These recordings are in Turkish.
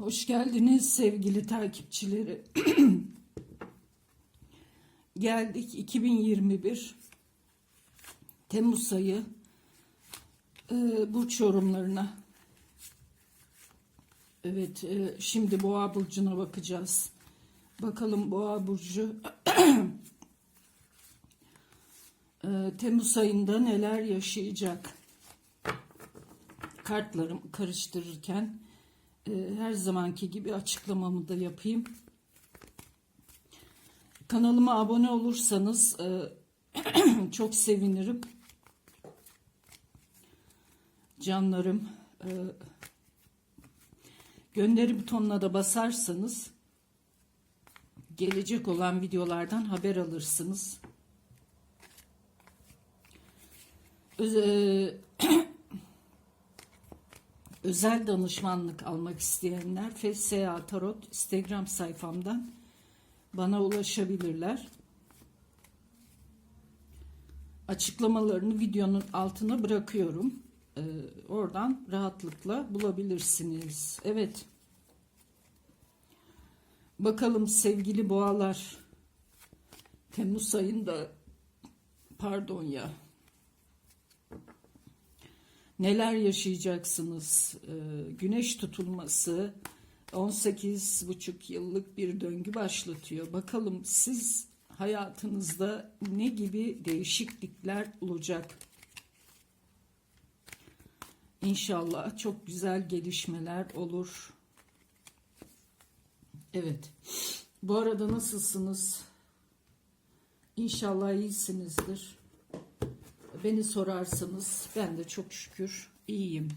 Hoş geldiniz sevgili takipçileri. Geldik 2021 Temmuz ayı e, burç yorumlarına. Evet, e, şimdi Boğa burcuna bakacağız. Bakalım Boğa burcu e, Temmuz ayında neler yaşayacak? Kartlarımı karıştırırken her zamanki gibi açıklamamı da yapayım. Kanalıma abone olursanız e, çok sevinirim. Canlarım e, gönderi butonuna da basarsanız gelecek olan videolardan haber alırsınız. Öz- e, özel danışmanlık almak isteyenler FSA Tarot Instagram sayfamdan bana ulaşabilirler. Açıklamalarını videonun altına bırakıyorum. Ee, oradan rahatlıkla bulabilirsiniz. Evet. Bakalım sevgili boğalar. Temmuz ayında pardon ya neler yaşayacaksınız? Ee, güneş tutulması 18,5 yıllık bir döngü başlatıyor. Bakalım siz hayatınızda ne gibi değişiklikler olacak? İnşallah çok güzel gelişmeler olur. Evet. Bu arada nasılsınız? İnşallah iyisinizdir. Beni sorarsanız ben de çok şükür iyiyim.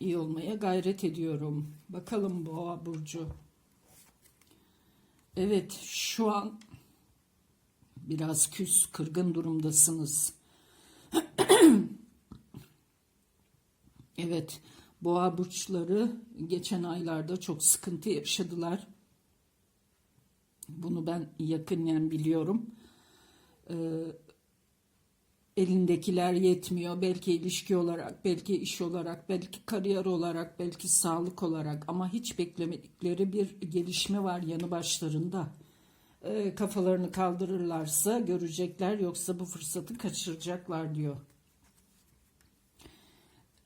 İyi olmaya gayret ediyorum. Bakalım Boğa burcu. Evet, şu an biraz küs, kırgın durumdasınız. evet, Boğa burçları geçen aylarda çok sıkıntı yaşadılar. Bunu ben yakından biliyorum e, elindekiler yetmiyor. Belki ilişki olarak, belki iş olarak, belki kariyer olarak, belki sağlık olarak ama hiç beklemedikleri bir gelişme var yanı başlarında. E, kafalarını kaldırırlarsa görecekler yoksa bu fırsatı kaçıracaklar diyor.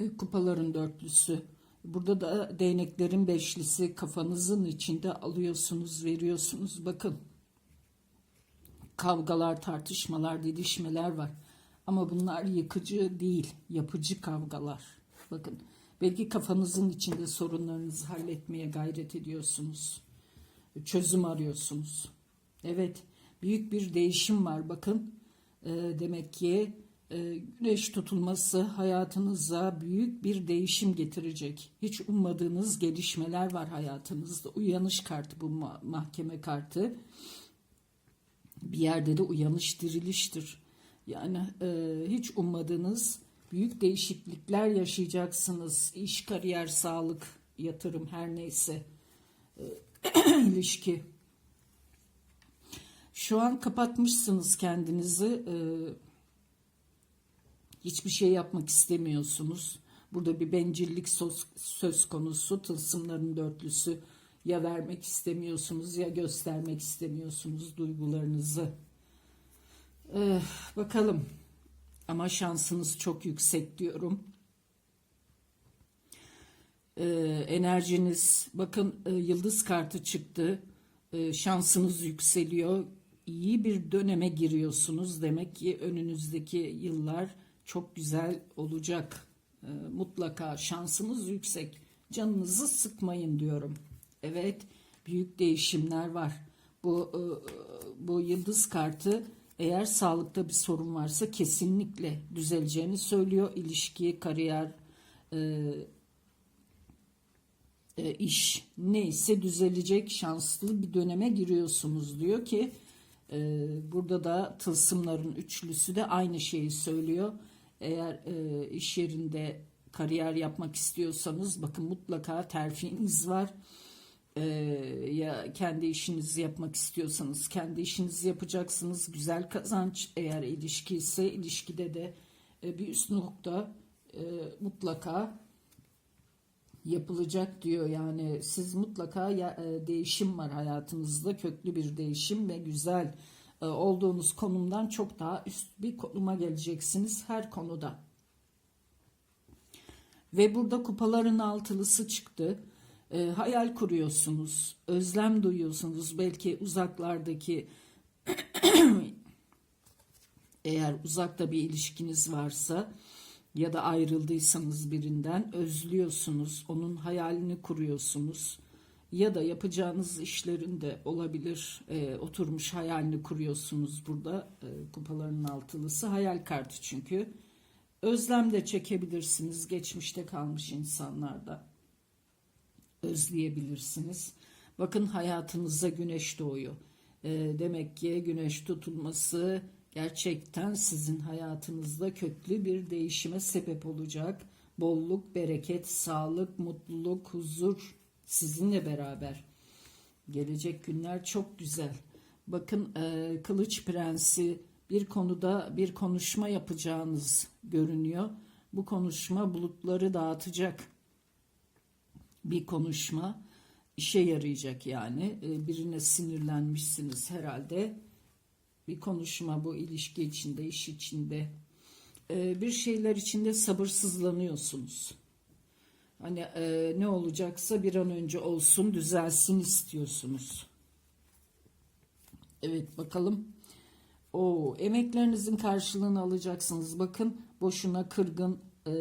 E, kupaların dörtlüsü. Burada da değneklerin beşlisi kafanızın içinde alıyorsunuz, veriyorsunuz. Bakın kavgalar, tartışmalar, didişmeler var. Ama bunlar yıkıcı değil, yapıcı kavgalar. Bakın, belki kafanızın içinde sorunlarınızı halletmeye gayret ediyorsunuz. Çözüm arıyorsunuz. Evet, büyük bir değişim var. Bakın, e, demek ki e, güneş tutulması hayatınıza büyük bir değişim getirecek. Hiç ummadığınız gelişmeler var hayatınızda. Uyanış kartı bu mahkeme kartı bir yerde de uyanış diriliştir. Yani e, hiç ummadığınız büyük değişiklikler yaşayacaksınız. İş, kariyer, sağlık, yatırım her neyse e, ilişki. Şu an kapatmışsınız kendinizi. E, hiçbir şey yapmak istemiyorsunuz. Burada bir bencillik söz, söz konusu. Tılsımların dörtlüsü ya vermek istemiyorsunuz ya göstermek istemiyorsunuz duygularınızı. Ee, bakalım. Ama şansınız çok yüksek diyorum. Ee, enerjiniz bakın e, yıldız kartı çıktı. Ee, şansınız yükseliyor. İyi bir döneme giriyorsunuz. Demek ki önünüzdeki yıllar çok güzel olacak. Ee, mutlaka şansınız yüksek. Canınızı sıkmayın diyorum. Evet, büyük değişimler var. Bu e, bu yıldız kartı eğer sağlıkta bir sorun varsa kesinlikle düzeleceğini söylüyor. İlişki, kariyer, e, e, iş neyse düzelecek şanslı bir döneme giriyorsunuz diyor ki burada da tılsımların üçlüsü de aynı şeyi söylüyor. Eğer iş yerinde kariyer yapmak istiyorsanız bakın mutlaka terfiniz var e, ya kendi işinizi yapmak istiyorsanız kendi işinizi yapacaksınız. Güzel kazanç eğer ilişki ise ilişkide de e, bir üst nokta e, mutlaka yapılacak diyor yani siz mutlaka ya- e, değişim var hayatınızda köklü bir değişim ve güzel e, olduğunuz konumdan çok daha üst bir konuma geleceksiniz her konuda. Ve burada kupaların altılısı çıktı. E, hayal kuruyorsunuz, özlem duyuyorsunuz. Belki uzaklardaki eğer uzakta bir ilişkiniz varsa ya da ayrıldıysanız birinden özlüyorsunuz, onun hayalini kuruyorsunuz. Ya da yapacağınız işlerin de olabilir. E, oturmuş hayalini kuruyorsunuz burada. E, kupaların altılısı hayal kartı çünkü. Özlem de çekebilirsiniz geçmişte kalmış insanlarda. Özleyebilirsiniz. Bakın hayatınıza güneş doğuyor. E, demek ki güneş tutulması gerçekten sizin hayatınızda köklü bir değişime sebep olacak. Bolluk, bereket, sağlık, mutluluk, huzur sizinle beraber. Gelecek günler çok güzel. Bakın e, Kılıç Prensi bir konuda bir konuşma yapacağınız görünüyor. Bu konuşma bulutları dağıtacak bir konuşma işe yarayacak yani. E, birine sinirlenmişsiniz herhalde. Bir konuşma bu ilişki içinde, iş içinde. E, bir şeyler içinde sabırsızlanıyorsunuz. Hani e, ne olacaksa bir an önce olsun, düzelsin istiyorsunuz. Evet bakalım. O emeklerinizin karşılığını alacaksınız. Bakın boşuna kırgın, e,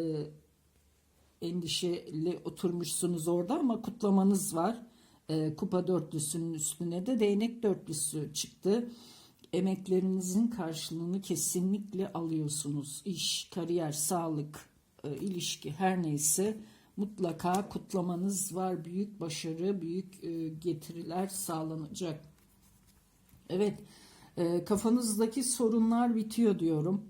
endişeli oturmuşsunuz orada ama kutlamanız var. E, kupa dörtlüsünün üstüne de değnek dörtlüsü çıktı. Emeklerinizin karşılığını kesinlikle alıyorsunuz. İş, kariyer, sağlık, e, ilişki her neyse mutlaka kutlamanız var. Büyük başarı, büyük e, getiriler sağlanacak. Evet, e, kafanızdaki sorunlar bitiyor diyorum.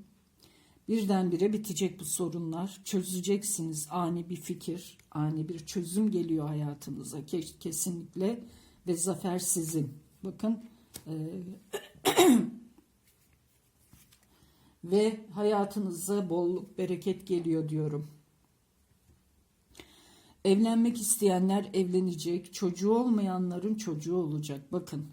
Birdenbire bitecek bu sorunlar. Çözeceksiniz ani bir fikir, ani bir çözüm geliyor hayatınıza Ke- kesinlikle ve zafer sizin. Bakın e, ve hayatınıza bolluk, bereket geliyor diyorum. Evlenmek isteyenler evlenecek, çocuğu olmayanların çocuğu olacak. Bakın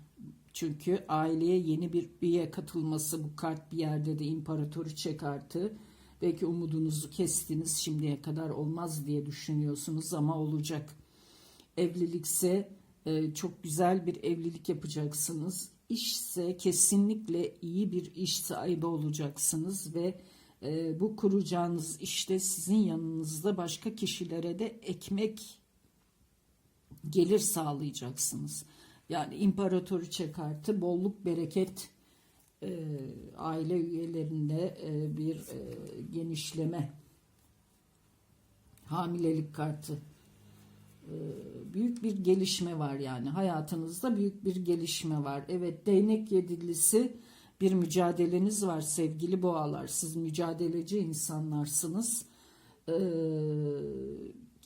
çünkü aileye yeni bir üye katılması bu kart bir yerde de imparatoriçe kartı. Belki umudunuzu kestiniz şimdiye kadar olmaz diye düşünüyorsunuz ama olacak. Evlilikse e, çok güzel bir evlilik yapacaksınız. İşse kesinlikle iyi bir iş sahibi olacaksınız ve e, bu kuracağınız işte sizin yanınızda başka kişilere de ekmek gelir sağlayacaksınız. Yani imparatoriçe kartı bolluk bereket e, aile üyelerinde e, bir e, genişleme hamilelik kartı e, büyük bir gelişme var yani hayatınızda büyük bir gelişme var. Evet değnek yedilisi bir mücadeleniz var sevgili boğalar. Siz mücadeleci insanlarsınız. Ee,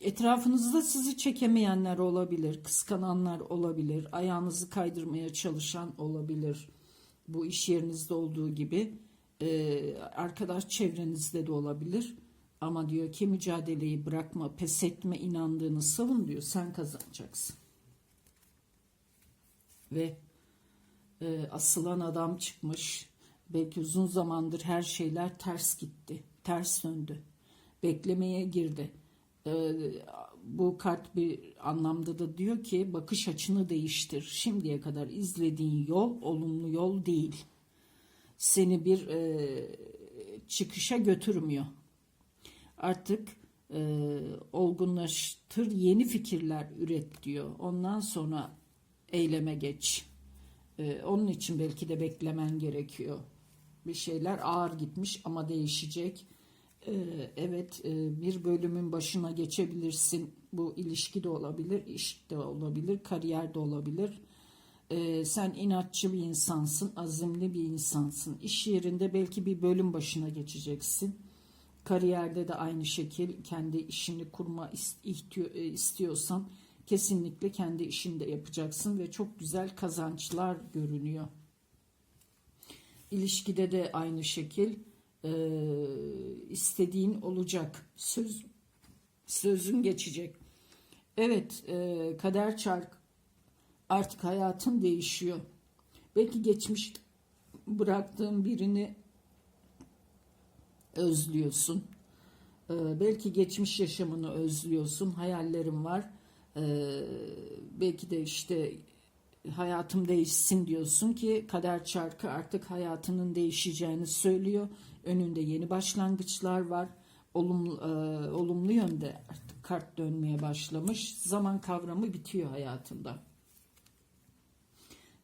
etrafınızda sizi çekemeyenler olabilir, kıskananlar olabilir, ayağınızı kaydırmaya çalışan olabilir. Bu iş yerinizde olduğu gibi Ee, arkadaş çevrenizde de olabilir. Ama diyor ki mücadeleyi bırakma, pes etme, inandığını savun diyor. Sen kazanacaksın. Ve e, asılan adam çıkmış. Belki uzun zamandır her şeyler ters gitti. Ters döndü. Beklemeye girdi. E, bu kart bir anlamda da diyor ki bakış açını değiştir. Şimdiye kadar izlediğin yol olumlu yol değil. Seni bir e, çıkışa götürmüyor. Artık e, olgunlaştır, yeni fikirler üret diyor. Ondan sonra eyleme geç. Ee, onun için belki de beklemen gerekiyor. Bir şeyler ağır gitmiş ama değişecek. Ee, evet e, bir bölümün başına geçebilirsin. Bu ilişki de olabilir, iş de olabilir, kariyer de olabilir. Ee, sen inatçı bir insansın, azimli bir insansın. İş yerinde belki bir bölüm başına geçeceksin. Kariyerde de aynı şekil kendi işini kurma e, istiyorsan kesinlikle kendi işinde yapacaksın ve çok güzel kazançlar görünüyor. İlişkide de aynı şekil e, istediğin olacak. Söz sözün geçecek. Evet, e, kader çark artık hayatın değişiyor. Belki geçmiş bıraktığın birini özlüyorsun. E, belki geçmiş yaşamını özlüyorsun. Hayallerin var. E, belki de işte hayatım değişsin diyorsun ki kader çarkı artık hayatının değişeceğini söylüyor. Önünde yeni başlangıçlar var. Olumlu, e, olumlu yönde artık kart dönmeye başlamış. Zaman kavramı bitiyor hayatında.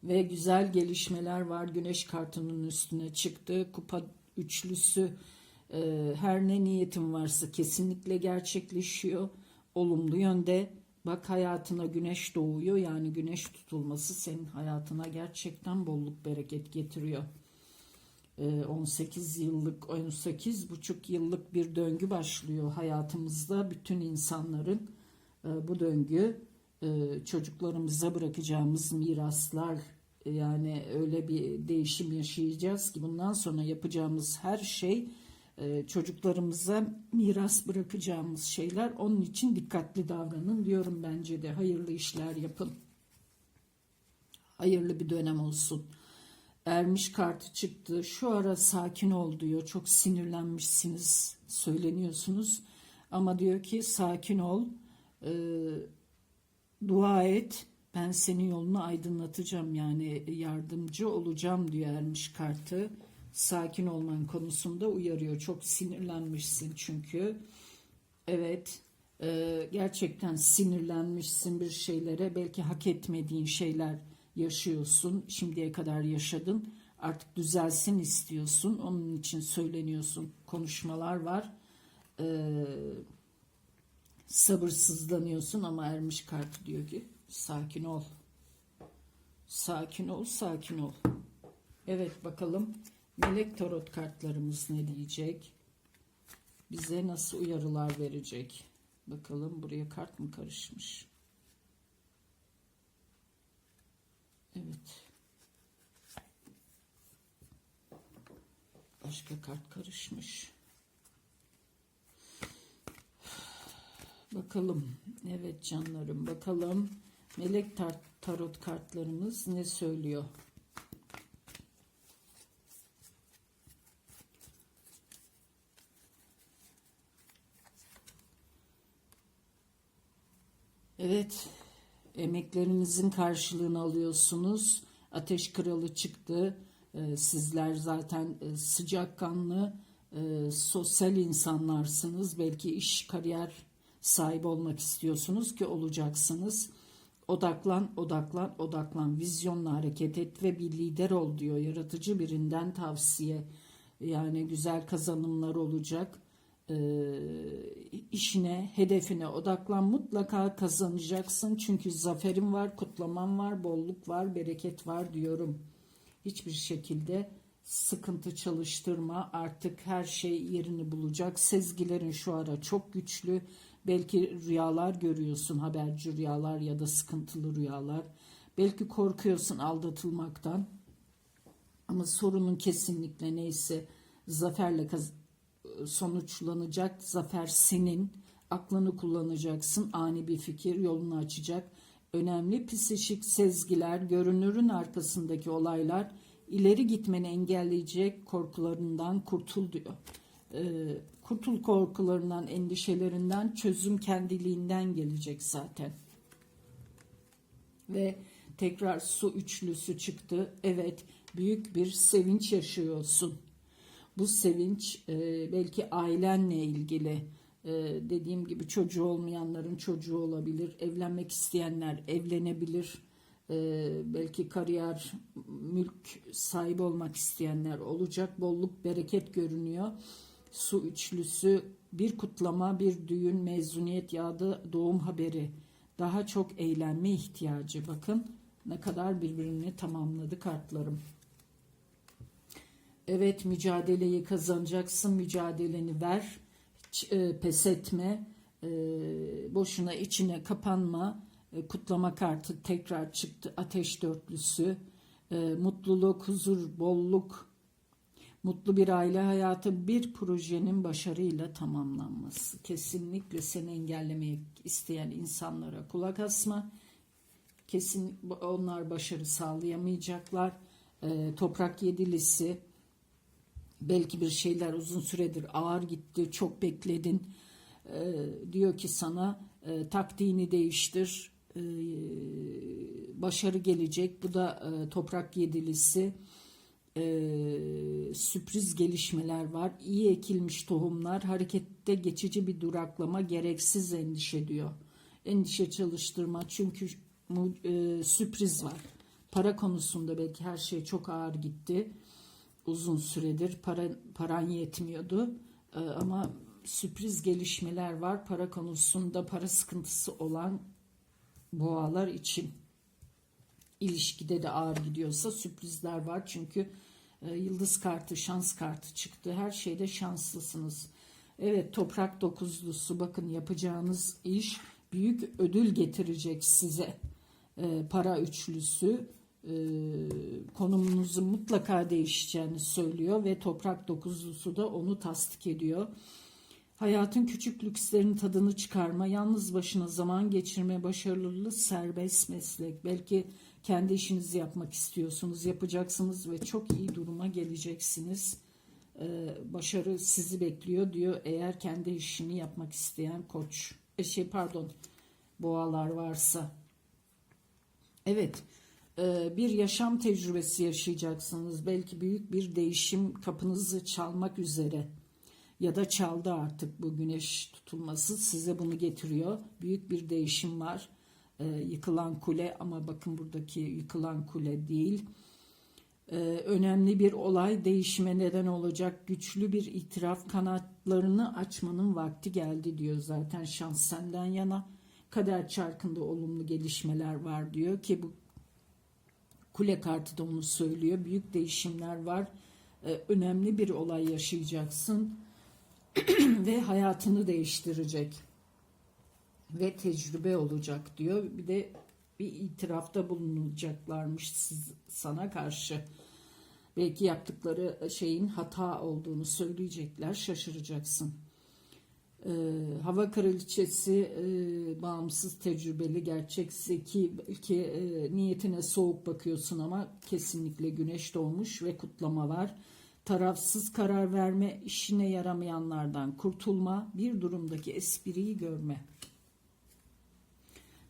Ve güzel gelişmeler var. Güneş kartının üstüne çıktı. Kupa üçlüsü e, her ne niyetin varsa kesinlikle gerçekleşiyor. Olumlu yönde. Bak hayatına güneş doğuyor. Yani güneş tutulması senin hayatına gerçekten bolluk bereket getiriyor. E, 18 yıllık, 18 buçuk yıllık bir döngü başlıyor hayatımızda. Bütün insanların e, bu döngü e, çocuklarımıza bırakacağımız miraslar yani öyle bir değişim yaşayacağız ki bundan sonra yapacağımız her şey e, çocuklarımıza miras bırakacağımız şeyler. Onun için dikkatli davranın diyorum bence de. Hayırlı işler yapın. Hayırlı bir dönem olsun. Ermiş kartı çıktı. Şu ara sakin ol diyor. Çok sinirlenmişsiniz, söyleniyorsunuz. Ama diyor ki sakin ol, e, dua et. Ben senin yolunu aydınlatacağım yani yardımcı olacağım diyor Ermiş kartı. Sakin olman konusunda uyarıyor. Çok sinirlenmişsin çünkü. Evet, e, gerçekten sinirlenmişsin bir şeylere. Belki hak etmediğin şeyler yaşıyorsun. Şimdiye kadar yaşadın. Artık düzelsin istiyorsun. Onun için söyleniyorsun. Konuşmalar var. Ee, sabırsızlanıyorsun ama ermiş kartı diyor ki sakin ol. Sakin ol, sakin ol. Evet bakalım melek tarot kartlarımız ne diyecek? Bize nasıl uyarılar verecek? Bakalım buraya kart mı karışmış? Evet. Başka kart karışmış. Bakalım. Evet canlarım bakalım. Melek tar tarot kartlarımız ne söylüyor? Evet. Emeklerinizin karşılığını alıyorsunuz. Ateş kralı çıktı. Ee, sizler zaten e, sıcakkanlı, e, sosyal insanlarsınız. Belki iş, kariyer sahibi olmak istiyorsunuz ki olacaksınız. Odaklan, odaklan, odaklan. Vizyonla hareket et ve bir lider ol diyor. Yaratıcı birinden tavsiye. Yani güzel kazanımlar olacak. Ee, işine, hedefine odaklan. Mutlaka kazanacaksın. Çünkü zaferin var, kutlaman var, bolluk var, bereket var diyorum. Hiçbir şekilde sıkıntı çalıştırma. Artık her şey yerini bulacak. Sezgilerin şu ara çok güçlü. Belki rüyalar görüyorsun, haberci rüyalar ya da sıkıntılı rüyalar. Belki korkuyorsun aldatılmaktan. Ama sorunun kesinlikle neyse zaferle kaz- sonuçlanacak. Zafer senin. Aklını kullanacaksın. Ani bir fikir yolunu açacak. Önemli psikik sezgiler, görünürün arkasındaki olaylar ileri gitmeni engelleyecek korkularından kurtul diyor. Ee, kurtul korkularından, endişelerinden, çözüm kendiliğinden gelecek zaten. Ve tekrar su üçlüsü çıktı. Evet, büyük bir sevinç yaşıyorsun. Bu sevinç e, belki ailenle ilgili, e, dediğim gibi çocuğu olmayanların çocuğu olabilir, evlenmek isteyenler evlenebilir, e, belki kariyer, mülk sahibi olmak isteyenler olacak. Bolluk, bereket görünüyor su üçlüsü, bir kutlama, bir düğün, mezuniyet ya da doğum haberi. Daha çok eğlenme ihtiyacı. Bakın ne kadar birbirini tamamladı kartlarım. Evet mücadeleyi kazanacaksın. Mücadeleni ver. Hiç, e, pes etme. E, boşuna içine kapanma. E, kutlama kartı tekrar çıktı. Ateş dörtlüsü. E, mutluluk, huzur, bolluk, Mutlu bir aile hayatı bir projenin başarıyla tamamlanması. Kesinlikle seni engellemek isteyen insanlara kulak asma. Kesin onlar başarı sağlayamayacaklar. Ee, toprak yedilisi belki bir şeyler uzun süredir ağır gitti, çok bekledin. Ee, diyor ki sana e, taktiğini değiştir, e, başarı gelecek. Bu da e, toprak yedilisi. E, sürpriz gelişmeler var. İyi ekilmiş tohumlar, harekette geçici bir duraklama, gereksiz endişe diyor. Endişe çalıştırma çünkü e, sürpriz var. Para konusunda belki her şey çok ağır gitti. Uzun süredir para paran yetmiyordu. E, ama sürpriz gelişmeler var. Para konusunda para sıkıntısı olan boğalar için ilişkide de ağır gidiyorsa sürprizler var. Çünkü e, yıldız kartı, şans kartı çıktı. Her şeyde şanslısınız. Evet toprak dokuzlusu bakın yapacağınız iş büyük ödül getirecek size. E, para üçlüsü e, konumunuzun mutlaka değişeceğini söylüyor ve toprak dokuzlusu da onu tasdik ediyor. Hayatın küçük lükslerin tadını çıkarma, yalnız başına zaman geçirme, başarılı serbest meslek. Belki kendi işinizi yapmak istiyorsunuz, yapacaksınız ve çok iyi duruma geleceksiniz. Ee, başarı sizi bekliyor diyor eğer kendi işini yapmak isteyen koç. E şey pardon, boğalar varsa. Evet, bir yaşam tecrübesi yaşayacaksınız. Belki büyük bir değişim kapınızı çalmak üzere ya da çaldı artık bu güneş tutulması size bunu getiriyor. Büyük bir değişim var. Ee, yıkılan kule ama bakın buradaki yıkılan kule değil. Ee, önemli bir olay değişime neden olacak. Güçlü bir itiraf kanatlarını açmanın vakti geldi diyor zaten şans senden yana. Kader çarkında olumlu gelişmeler var diyor ki bu kule kartı da onu söylüyor. Büyük değişimler var. Ee, önemli bir olay yaşayacaksın ve hayatını değiştirecek ve tecrübe olacak diyor. Bir de bir itirafta bulunacaklarmış siz, sana karşı. Belki yaptıkları şeyin hata olduğunu söyleyecekler, şaşıracaksın. Ee, hava kraliçesi e, bağımsız, tecrübeli, gerçek, zeki, belki e, niyetine soğuk bakıyorsun ama kesinlikle güneş doğmuş ve kutlama var tarafsız karar verme, işine yaramayanlardan kurtulma, bir durumdaki espriyi görme.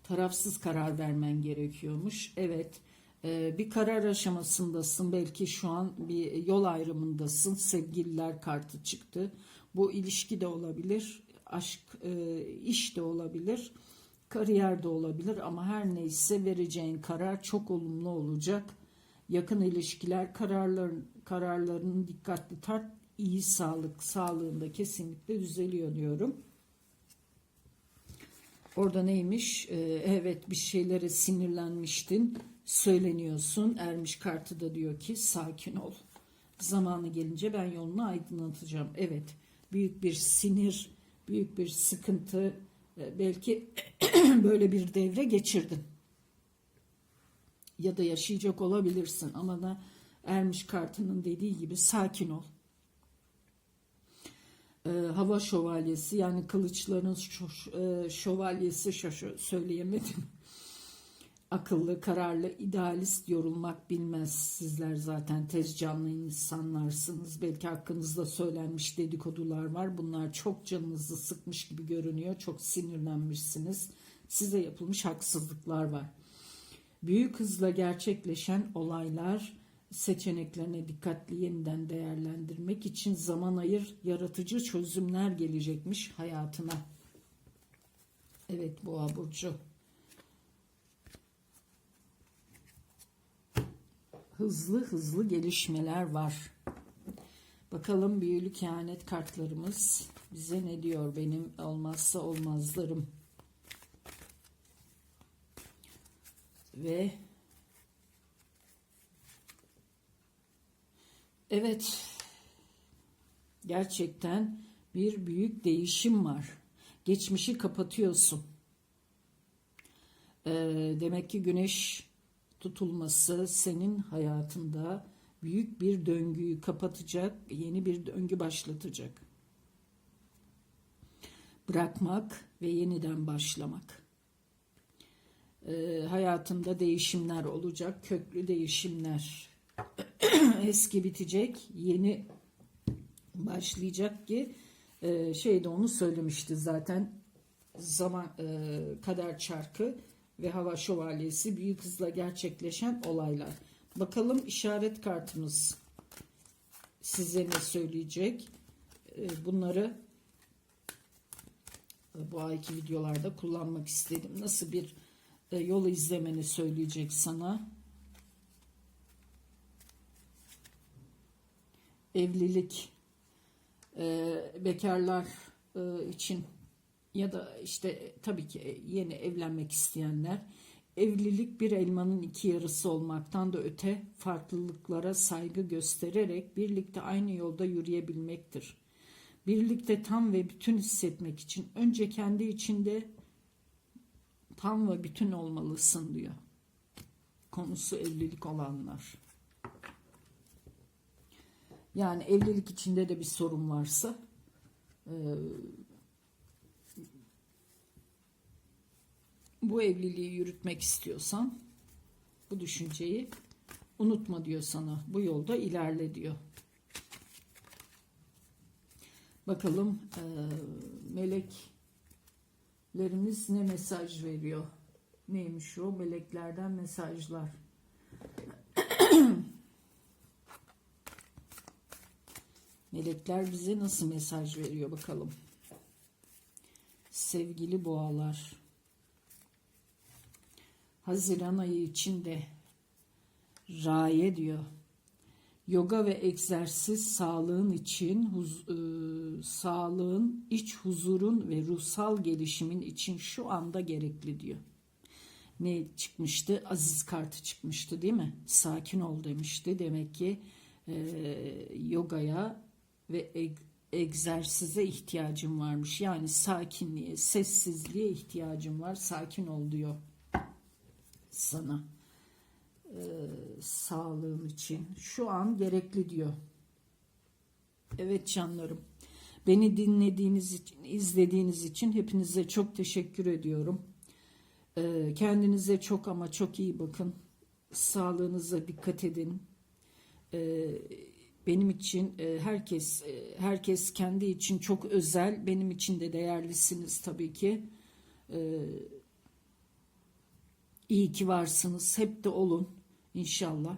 Tarafsız karar vermen gerekiyormuş. Evet, e, bir karar aşamasındasın. Belki şu an bir yol ayrımındasın. Sevgililer kartı çıktı. Bu ilişki de olabilir, aşk, e, iş de olabilir, kariyer de olabilir ama her neyse vereceğin karar çok olumlu olacak yakın ilişkiler kararların kararlarını dikkatli tart iyi sağlık sağlığında kesinlikle düzeliyor diyorum. Orada neymiş? Ee, evet bir şeylere sinirlenmiştin. Söyleniyorsun. Ermiş kartı da diyor ki sakin ol. Zamanı gelince ben yolunu aydınlatacağım. Evet büyük bir sinir, büyük bir sıkıntı e, belki böyle bir devre geçirdin ya da yaşayacak olabilirsin ama da Ermiş kartının dediği gibi sakin ol. Ee, hava şövalyesi yani kılıçların e, şövalyesi şaşı söyleyemedim. Akıllı, kararlı, idealist yorulmak bilmez. Sizler zaten tez canlı insanlarsınız. Belki hakkınızda söylenmiş dedikodular var. Bunlar çok canınızı sıkmış gibi görünüyor. Çok sinirlenmişsiniz. Size yapılmış haksızlıklar var büyük hızla gerçekleşen olaylar seçeneklerine dikkatli yeniden değerlendirmek için zaman ayır, yaratıcı çözümler gelecekmiş hayatına. Evet Boğa burcu. Hızlı hızlı gelişmeler var. Bakalım büyülü kehanet kartlarımız bize ne diyor benim olmazsa olmazlarım. Ve evet gerçekten bir büyük değişim var. Geçmişi kapatıyorsun. Ee, demek ki güneş tutulması senin hayatında büyük bir döngüyü kapatacak, yeni bir döngü başlatacak. Bırakmak ve yeniden başlamak. Ee, hayatında değişimler olacak, köklü değişimler. Eski bitecek, yeni başlayacak ki e, şey de onu söylemişti zaten zaman e, kader çarkı ve hava şövalyesi büyük hızla gerçekleşen olaylar. Bakalım işaret kartımız size ne söyleyecek? E, bunları e, bu ayki videolarda kullanmak istedim. Nasıl bir e, yol izlemeni söyleyecek sana? Evlilik e, bekarlar için ya da işte tabii ki yeni evlenmek isteyenler evlilik bir elmanın iki yarısı olmaktan da öte farklılıklara saygı göstererek birlikte aynı yolda yürüyebilmektir. Birlikte tam ve bütün hissetmek için önce kendi içinde tam ve bütün olmalısın diyor. Konusu evlilik olanlar. Yani evlilik içinde de bir sorun varsa e, bu evliliği yürütmek istiyorsan bu düşünceyi unutma diyor sana. Bu yolda ilerle diyor. Bakalım e, meleklerimiz ne mesaj veriyor? Neymiş o? Meleklerden mesajlar. Melekler bize nasıl mesaj veriyor bakalım. Sevgili boğalar. Haziran ayı içinde raye diyor. Yoga ve egzersiz sağlığın için huz, e, sağlığın, iç huzurun ve ruhsal gelişimin için şu anda gerekli diyor. Ne çıkmıştı? Aziz kartı çıkmıştı değil mi? Sakin ol demişti. Demek ki e, yogaya ve eg, egzersize ihtiyacım varmış. Yani sakinliğe, sessizliğe ihtiyacım var. Sakin ol diyor sana e, sağlığım için şu an gerekli diyor. Evet canlarım. Beni dinlediğiniz için, izlediğiniz için hepinize çok teşekkür ediyorum. E, kendinize çok ama çok iyi bakın. Sağlığınıza dikkat edin. E, benim için e, herkes e, herkes kendi için çok özel. Benim için de değerlisiniz tabii ki. İyi ki varsınız. Hep de olun inşallah.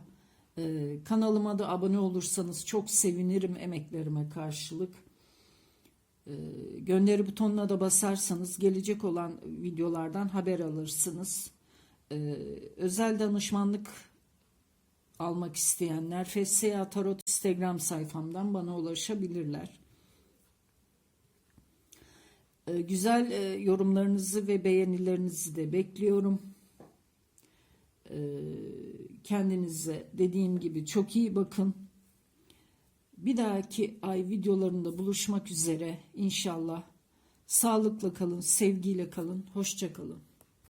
Ee, kanalıma da abone olursanız çok sevinirim emeklerime karşılık. Ee, gönderi butonuna da basarsanız gelecek olan videolardan haber alırsınız. Ee, özel danışmanlık almak isteyenler FSA Tarot Instagram sayfamdan bana ulaşabilirler. Ee, güzel e, yorumlarınızı ve beğenilerinizi de bekliyorum. Ee, kendinize dediğim gibi çok iyi bakın. Bir dahaki ay videolarında buluşmak üzere inşallah. Sağlıkla kalın, sevgiyle kalın, hoşça kalın.